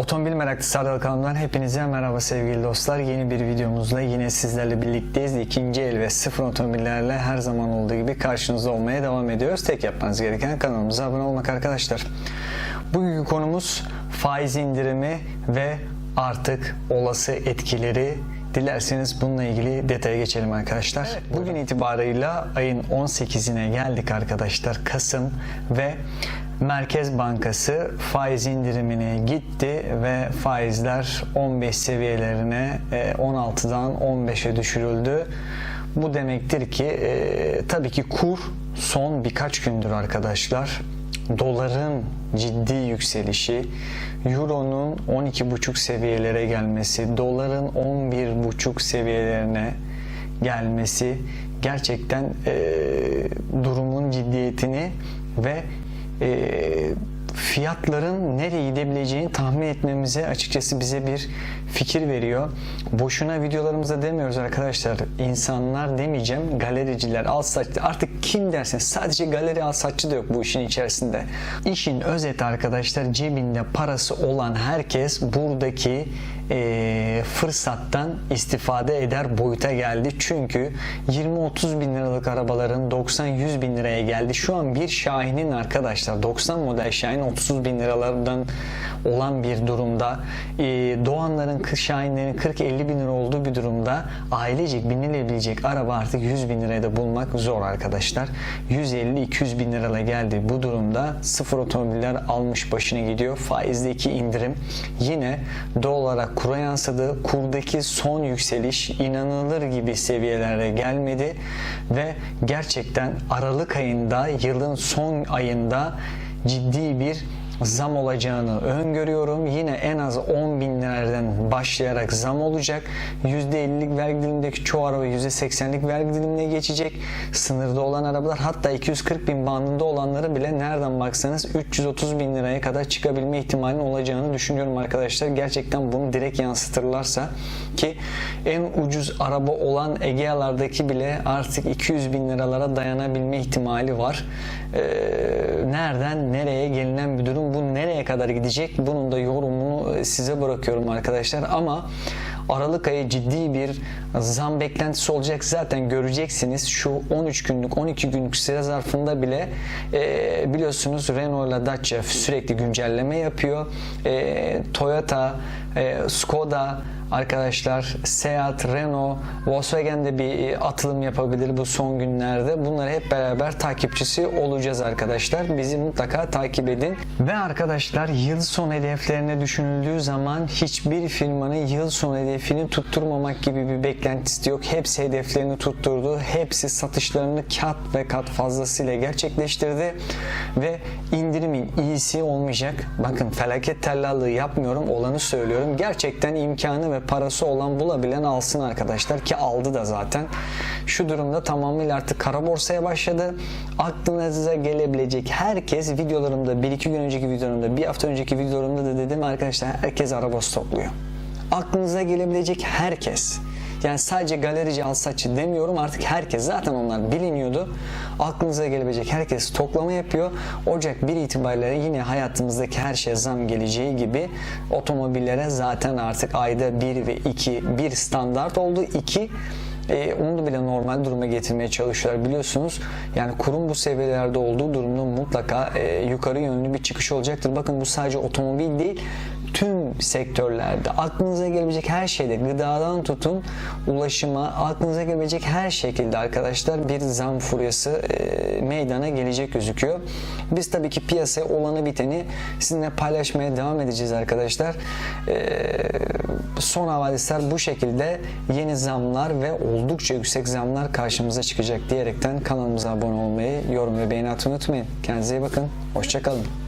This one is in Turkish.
Otomobil Meraklısı Ardal kanalından hepinize merhaba sevgili dostlar. Yeni bir videomuzla yine sizlerle birlikteyiz. İkinci el ve sıfır otomobillerle her zaman olduğu gibi karşınızda olmaya devam ediyoruz. Tek yapmanız gereken kanalımıza abone olmak arkadaşlar. Bugünkü konumuz faiz indirimi ve artık olası etkileri Dilerseniz bununla ilgili detaya geçelim arkadaşlar. Bugün itibarıyla ayın 18'ine geldik arkadaşlar. Kasım ve Merkez Bankası faiz indirimine gitti ve faizler 15 seviyelerine e, 16'dan 15'e düşürüldü. Bu demektir ki e, tabii ki kur son birkaç gündür arkadaşlar doların ciddi yükselişi, euronun 12,5 seviyelere gelmesi, doların 11,5 seviyelerine gelmesi gerçekten e, durumun ciddiyetini ve e, fiyatların nereye gidebileceğini tahmin etmemize açıkçası bize bir fikir veriyor. Boşuna videolarımızda demiyoruz arkadaşlar. İnsanlar demeyeceğim, galericiler, al saçlı artık kim derseniz sadece galeri al saçlı da yok bu işin içerisinde. İşin özeti arkadaşlar cebinde parası olan herkes buradaki e, fırsattan istifade eder boyuta geldi. Çünkü 20-30 bin liralık arabaların 90-100 bin liraya geldi. Şu an bir Şahin'in arkadaşlar 90 model Şahin 30 bin liralardan olan bir durumda. E, Doğanların, Şahinlerin 40-50 bin lira olduğu bir durumda ailecek binilebilecek araba artık 100 bin liraya da bulmak zor arkadaşlar. 150-200 bin liraya geldi bu durumda sıfır otomobiller almış başına gidiyor. Faizdeki indirim yine doğal olarak kura yansıdı. Kurdaki son yükseliş inanılır gibi seviyelere gelmedi ve gerçekten Aralık ayında yılın son ayında ciddi bir zam olacağını öngörüyorum. Yine en az 10 bin liradan başlayarak zam olacak. %50'lik vergi dilimindeki çoğu araba %80'lik vergi dilimine geçecek. Sınırda olan arabalar hatta 240 bin bandında olanları bile nereden baksanız 330 bin liraya kadar çıkabilme ihtimalinin olacağını düşünüyorum arkadaşlar. Gerçekten bunu direkt yansıtırlarsa ki en ucuz araba olan Egea'lardaki bile artık 200 bin liralara dayanabilme ihtimali var. Ee, nereden nereye gelinen bir durum bu nereye kadar gidecek? Bunun da yorumunu size bırakıyorum arkadaşlar. Ama Aralık ayı ciddi bir zam beklentisi olacak. Zaten göreceksiniz. Şu 13 günlük 12 günlük süre zarfında bile e, biliyorsunuz Renault ile Dacia sürekli güncelleme yapıyor. E, Toyota e, Skoda arkadaşlar Seat, Renault, Volkswagen de bir atılım yapabilir bu son günlerde. Bunları hep beraber takipçisi olacağız arkadaşlar. Bizi mutlaka takip edin. Ve arkadaşlar yıl son hedeflerine düşünüldüğü zaman hiçbir firmanın yıl son hedefini tutturmamak gibi bir beklentisi yok. Hepsi hedeflerini tutturdu. Hepsi satışlarını kat ve kat fazlasıyla gerçekleştirdi. Ve indirimin iyisi olmayacak. Bakın felaket tellallığı yapmıyorum. Olanı söylüyorum. Gerçekten imkanı ve parası olan bulabilen alsın arkadaşlar ki aldı da zaten. Şu durumda tamamıyla artık kara borsaya başladı. Aklınıza gelebilecek herkes videolarımda bir iki gün önceki videolarımda bir hafta önceki videolarımda da dedim arkadaşlar herkes araba stokluyor. Aklınıza gelebilecek herkes. Yani sadece galerici alsatçı demiyorum artık herkes zaten onlar biliniyordu. Aklınıza gelebilecek herkes toplama yapıyor. Ocak 1 itibariyle yine hayatımızdaki her şeye zam geleceği gibi otomobillere zaten artık ayda 1 ve 2 bir standart oldu. 2 e, onu da bile normal duruma getirmeye çalışıyorlar biliyorsunuz. Yani kurum bu seviyelerde olduğu durumda mutlaka e, yukarı yönlü bir çıkış olacaktır. Bakın bu sadece otomobil değil sektörlerde aklınıza gelebilecek her şeyde gıdadan tutun ulaşıma aklınıza gelebilecek her şekilde arkadaşlar bir zam furyası e, meydana gelecek gözüküyor. Biz tabii ki piyasaya olanı biteni sizinle paylaşmaya devam edeceğiz arkadaşlar. E, son havadisler bu şekilde yeni zamlar ve oldukça yüksek zamlar karşımıza çıkacak diyerekten kanalımıza abone olmayı, yorum ve beğeni atmayı unutmayın. Kendinize iyi bakın. Hoşçakalın.